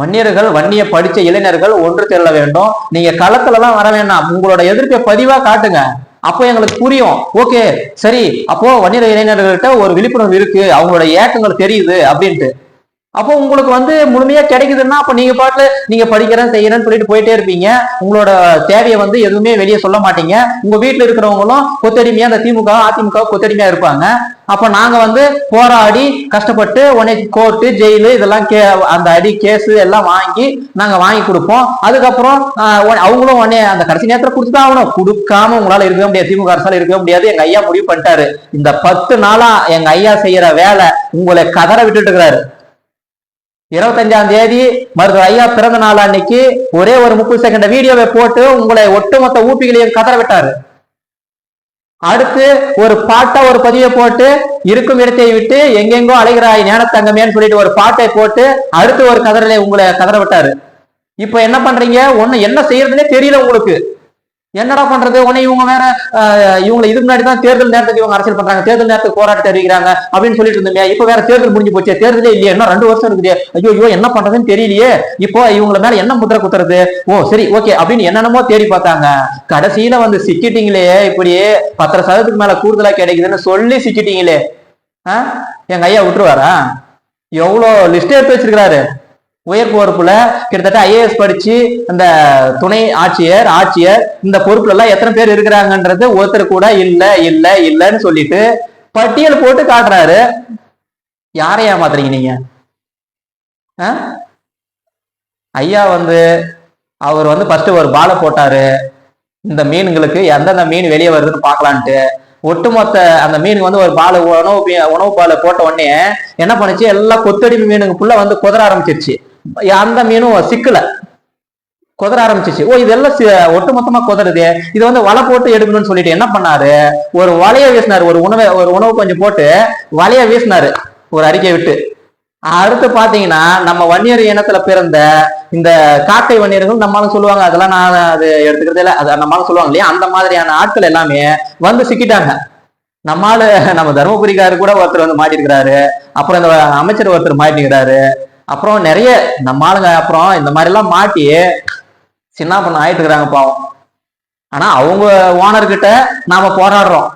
வன்னியர்கள் வன்னிய படிச்ச இளைஞர்கள் ஒன்று திரள வேண்டும். நீங்க களத்துல தான் வர வேண்டாம். உங்களோட எதிர்ப்பை பதிவா காட்டுங்க. அப்போ எங்களுக்கு புரியும். ஓகே சரி அப்போ வன்னியர் இளைஞர்கள்ட்ட ஒரு விழிப்புணர்வு இருக்கு. அவங்களோட ஏக்கங்கள் தெரியுது அப்படின்ட்டு. அப்போ உங்களுக்கு வந்து முழுமையா கிடைக்குதுன்னா அப்ப நீங்க பாட்டுல நீங்க படிக்கிறேன் செய்யறேன்னு சொல்லிட்டு போயிட்டே இருப்பீங்க. உங்களோட தேவையை வந்து எதுவுமே வெளியே சொல்ல மாட்டீங்க. உங்க வீட்டுல இருக்கிறவங்களும் கொத்தடிமையா அந்த திமுக அதிமுக கொத்தடிமையா இருப்பாங்க. அப்ப நாங்க வந்து போராடி கஷ்டப்பட்டு உடனே கோர்ட்டு ஜெயிலு இதெல்லாம் கே அந்த அடி கேஸு எல்லாம் வாங்கி நாங்க வாங்கி கொடுப்போம். அதுக்கப்புறம் அவங்களும் உடனே அந்த கடைசி நேரத்தில் கொடுத்துதான் ஆகணும். கொடுக்காம உங்களால இருக்கவே முடியாது. திமுக அரசால இருக்கவே முடியாது. எங்க ஐயா முடிவு பண்ணிட்டாரு. இந்த பத்து நாளா எங்க ஐயா செய்யற வேலை உங்களை கதற விட்டுட்டு இருக்கிறாரு. இருபத்தஞ்சாம் தேதி மருத்துவர் ஐயா பிறந்த நாள் அன்னைக்கு ஒரே ஒரு முப்பது செகண்ட் வீடியோவை போட்டு உங்களை ஒட்டுமொத்த ஊப்பிகளையும் கதற விட்டாரு அடுத்து ஒரு பாட்டா ஒரு பதிவை போட்டு இருக்கும் இடத்தை விட்டு எங்கெங்கோ அலைகிறாய் ஞானத்தங்கமேன்னு சொல்லிட்டு ஒரு பாட்டை போட்டு அடுத்து ஒரு கதறலை உங்களை கதற விட்டாரு இப்ப என்ன பண்றீங்க? ஒண்ணு என்ன செய்யறதுன்னே தெரியல உங்களுக்கு. என்னடா பண்றது? உடனே இவங்க வேற இவங்களை இதுக்கு முன்னாடி தான் தேர்தல் நேரத்துக்கு இவங்க அரசியல் பண்றாங்க. தேர்தல் நேரத்துக்கு போராட்டம் அறிவிக்கிறாங்க அப்படின்னு சொல்லிட்டு இருந்தோமே இப்ப வேற தேர்தல் முடிஞ்சு போச்சு. தேர்தலே இல்லையே இன்னும் ரெண்டு வருஷம் இருக்குது. ஐயோ ஐயோ என்ன பண்றதுன்னு தெரியலையே. இப்போ இவங்களை மேல என்ன முத்திரை குத்துறது? ஓ சரி ஓகே அப்படின்னு என்னென்னமோ தேடி பார்த்தாங்க. கடைசியில வந்து சிக்கிட்டீங்களே இப்படியே பத்தரை சதவீதத்துக்கு மேல கூடுதலா கிடைக்குதுன்னு சொல்லி சிக்கிட்டீங்களே. ஆ? எங்க ஐயா விட்டுருவாரா? எவ்வளோ லிஸ்ட் எடுத்து வச்சிருக்கிறாரு. உயர் பொறுப்புல கிட்டத்தட்ட ஐஏஎஸ் படிச்சு அந்த துணை ஆட்சியர் ஆட்சியர் இந்த பொறுப்புல எல்லாம் எத்தனை பேர் இருக்கிறாங்கன்றது ஒருத்தர் கூட இல்ல இல்ல இல்லன்னு சொல்லிட்டு பட்டியல் போட்டு காட்டுறாரு. யாரை ஏமாத்துறீங்க நீங்க? ஆ? ஐயா வந்து அவர் வந்து ஃபர்ஸ்ட் ஒரு பாலை போட்டாரு. இந்த மீன்களுக்கு எந்தெந்த மீன் வெளியே வருதுன்னு பார்க்கலான்ட்டு. ஒட்டுமொத்த அந்த மீனுக்கு வந்து ஒரு பால் உணவு உணவு பாலை போட்ட உடனே என்ன பண்ணுச்சு? எல்லாம் கொத்தடி மீனுக்கு வந்து குதற ஆரம்பிச்சிருச்சு. அந்த மீனும் சிக்கல குதற ஆரம்பிச்சிச்சு. ஓ இதெல்லாம் சி- ஒட்டுமொத்தமா குதறுது. இது வந்து வலை போட்டு எடுக்கணும்னு சொல்லிட்டு என்ன பண்ணாரு? ஒரு வலைய வீசினாரு. ஒரு உணவை ஒரு உணவு கொஞ்சம் போட்டு வலைய வீசினாரு. ஒரு அறிக்கை விட்டு. அடுத்து பாத்தீங்கன்னா நம்ம வன்னியர் இனத்துல பிறந்த இந்த காக்கை வன்னியர்கள் நம்மளும் சொல்லுவாங்க. அதெல்லாம் நான் அது எடுத்துக்கிறதே இல்லை. அது நம்மளும் சொல்லுவாங்க இல்லையா? அந்த மாதிரியான ஆட்கள் எல்லாமே வந்து சிக்கிட்டாங்க. நம்மால நம்ம தருமபுரிக்காரர் கூட ஒருத்தர் வந்து மாட்டிருக்கிறாரு. அப்புறம் இந்த அமைச்சர் ஒருத்தர் மாட்டிருக்கிறாரு. அப்புறம் நிறைய நம்ம ஆளுங்க அப்புறம் இந்த மாதிரிலாம் மாட்டி சின்ன பண்ண ஆயிட்டு இருக்கிறாங்க பாவம். ஆனா அவங்க ஓனர்கிட்ட நாம் நாம போராடுறோம்.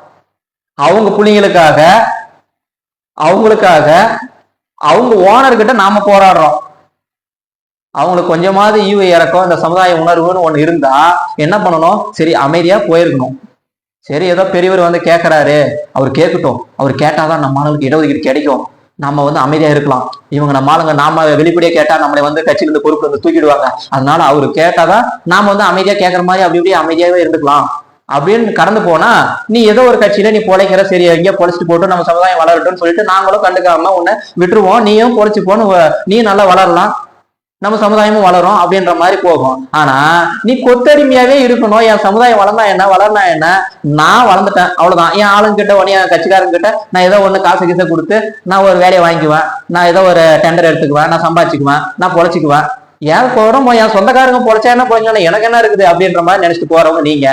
அவங்க புள்ளிங்களுக்காக அவங்களுக்காக அவங்க ஓனர்கிட்ட நாம் நாம போராடுறோம். அவங்களுக்கு கொஞ்சமாவது ஈவு இறக்கம் இந்த சமுதாய உணர்வுன்னு ஒன்று இருந்தா என்ன பண்ணணும்? சரி அமைதியா போயிருக்கணும். சரி ஏதோ பெரியவர் வந்து கேட்குறாரு அவர் கேட்கட்டும். அவர் கேட்டாதான் நம்ம ஆளுங்களுக்கு இடஒதுக்கீடு கிடைக்கும். நம்ம வந்து அமைதியா இருக்கலாம். இவங்க நம்ம ஆளுங்க நாம வெளிப்படையா கேட்டா நம்மளை வந்து கட்சியில இருந்து பொறுப்புல இருந்து தூக்கிடுவாங்க. அதனால அவரு கேட்டாதான் நாம வந்து அமைதியா கேட்கற மாதிரி அப்படி இப்படி அமைதியாவே இருந்துக்கலாம். அப்படின்னு கடந்து போனா நீ ஏதோ ஒரு கட்சியில நீ பொழைக்கிற சரி எங்கேயோ பொழைச்சிட்டு போட்டு நம்ம சமுதாயம் வளரட்டும்னு சொல்லிட்டு நாங்களும் கண்டுக்காம உன்னை விட்டுருவோம். நீயும் பொழைச்சு போன்னு நீ நல்லா வளரலாம். நம்ம சமுதாயமும் வளரும் அப்படின்ற மாதிரி போகும். ஆனா நீ கொத்தடிமையாவே இருக்கணும். என் சமுதாயம் வளர்ந்தா என்ன? வளர்னா என்ன? நான் வளர்ந்துட்டேன். அவ்வளவுதான். என் ஆளுங்கிட்ட உடனே என் கட்சிக்காரங்கிட்ட நான் ஏதோ ஒண்ணு காசு கீசை கொடுத்து நான் ஒரு வேலையை வாங்கிக்குவேன். நான் ஏதோ ஒரு டெண்டர் எடுத்துக்குவேன். நான் சம்பாதிச்சுக்குவேன். நான் பொழைச்சிக்குவேன். ஏன் கூட என் சொந்தக்காரங்க பொழைச்சா என்ன பொழைச்சாலும் எனக்கு என்ன இருக்குது அப்படின்ற மாதிரி நினைச்சிட்டு போறவங்க நீங்க.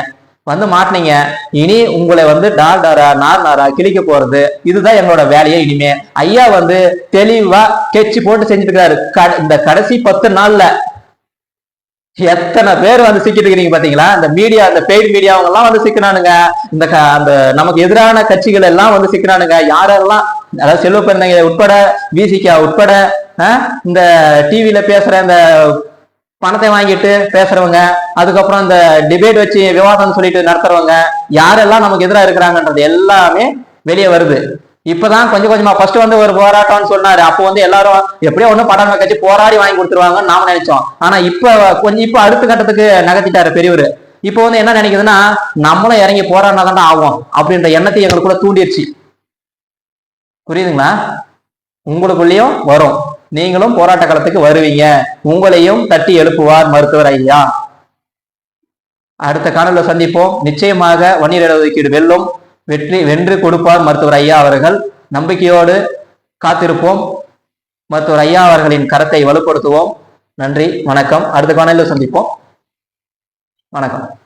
வந்து மாட்டினீங்க. இனி உங்களை வந்து டால் டாரா நார் நாரா கிழிக்க போறது. இதுதான் எங்களோட வேலையே இனிமே. ஐயா வந்து தெளிவா கெச்சு போட்டு செஞ்சுட்டு இருக்காரு இந்த கடைசி பத்து நாள்ல எத்தனை பேர் வந்து சிக்கிட்டு இருக்கிறீங்க பாத்தீங்களா? இந்த மீடியா இந்த பெய்ட் மீடியாவங்க எல்லாம் வந்து சிக்கினானுங்க. இந்த க- அந்த நமக்கு எதிரான கட்சிகள் எல்லாம் வந்து சிக்கினானுங்க. யாரெல்லாம் அதாவது செல்வ பிறந்தங்க உட்பட பிசிகா உட்பட இந்த டிவியில பேசுற இந்த பணத்தை வாங்கிட்டு பேசுறவங்க அதுக்கப்புறம் இந்த டிபேட் வச்சு விவாதம் சொல்லிட்டு நடத்துறவங்க யாரெல்லாம் நமக்கு எதிராக இருக்கிறாங்கன்றது எல்லாமே வெளியே வருது. இப்பதான் கொஞ்சம் கொஞ்சமா ஃபர்ஸ்ட் வந்து ஒரு போராட்டம்னு சொன்னாரு. அப்போ வந்து எல்லாரும் எப்படியோ ஒண்ணு படம் கட்சி போராடி வாங்கி கொடுத்துருவாங்கன்னு நாம நினைச்சோம். ஆனா இப்ப கொஞ்சம் இப்ப அடுத்த கட்டத்துக்கு நகர்த்திட்டாரு பெரியவர். இப்போ வந்து என்ன நினைக்குதுன்னா நம்மளும் இறங்கி போராடினா ஆகும் அப்படின்ற எண்ணத்தை எங்களுக்குள்ள தூண்டிடுச்சு. புரியுதுங்களா? உங்களுக்குள்ளேயும் வரும். நீங்களும் போராட்ட களத்துக்கு வருவீங்க. உங்களையும் தட்டி எழுப்புவார் மருத்துவர் ஐயா. அடுத்த காணொலியில் சந்திப்போம். நிச்சயமாக வன்னியர் இடஒதுக்கீடு வெல்லும். வெற்றி வென்று கொடுப்பார் மருத்துவர் ஐயா அவர்கள். நம்பிக்கையோடு காத்திருப்போம். மருத்துவர் ஐயா அவர்களின் கரத்தை வலுப்படுத்துவோம். நன்றி வணக்கம். அடுத்த காணொலியில் சந்திப்போம். வணக்கம்.